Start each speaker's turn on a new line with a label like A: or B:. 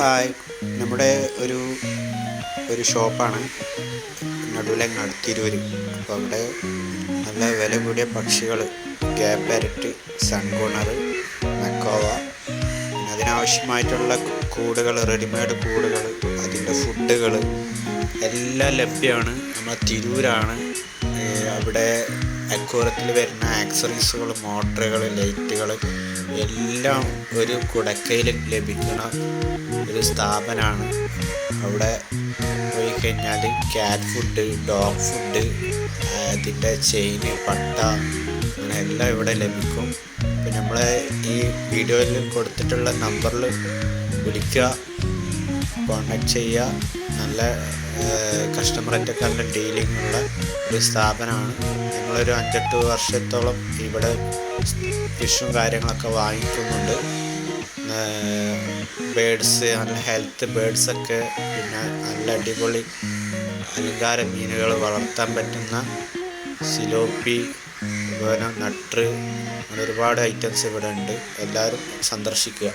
A: Hi നമ്മുടെ ഒരു ഒരു ഷോപ്പാണ്. നടുവിലങ്ങാട് തിരൂര് അപ്പോൾ അവിടെ നല്ല വില കൂടിയ പക്ഷികൾ ഗ്യാപ് പാരറ്റ് മെക്കോവ. അതിനാവശ്യമായിട്ടുള്ള കൂടുകൾ റെഡിമെയ്ഡ് കൂടുകൾ അതിന്റെ ഫുഡുകൾ എല്ലാം ലഭ്യമാണ്. നമ്മൾ തിരൂരാണ്. അവിടെ അക്കൂറത്തിൽ വരുന്ന ആക്സറീസുകൾ മോട്ടറുകൾ ലൈറ്റുകൾ എല്ലാം ഒരു കുടക്കയിൽ ലഭിക്കുന്ന ഒരു സ്ഥാപനമാണ്. അവിടെ പോയി കഴിഞ്ഞാൽ ക്യാറ്റ് ഫുഡ് ഡോഗ് ഫുഡ് അതിന്റെ ചെയിന് പട്ട അങ്ങനെ എല്ലാം ഇവിടെ ലഭിക്കും. പിന്നെ നമ്മൾ ഈ വീഡിയോയിൽ കൊടുത്തിട്ടുള്ള നമ്പറിൽ വിളിക്കുക കോണ്ടാക്ട് ചെയ്യുക. നല്ല കസ്റ്റമറായിട്ടൊക്കെ നല്ല ഡീലിംഗ് ഉള്ള ഒരു സ്ഥാപനമാണ്. ഞങ്ങളൊരു അഞ്ചെട്ട് വർഷത്തോളം ഇവിടെ ഫിഷും കാര്യങ്ങളൊക്കെ വാങ്ങിക്കുന്നുണ്ട്. ബേഡ്സ് നല്ല ഹെൽത്ത് ബേഡ്സൊക്കെ പിന്നെ നല്ല അടിപൊളി അലങ്കാര മീനുകൾ വളർത്താൻ പറ്റുന്ന സിലോപ്പി അതുപോലെ നട്ട് അങ്ങനെ ഒരുപാട് ഐറ്റംസ് ഇവിടെ ഉണ്ട്. എല്ലാവരും സന്ദർശിക്കുക.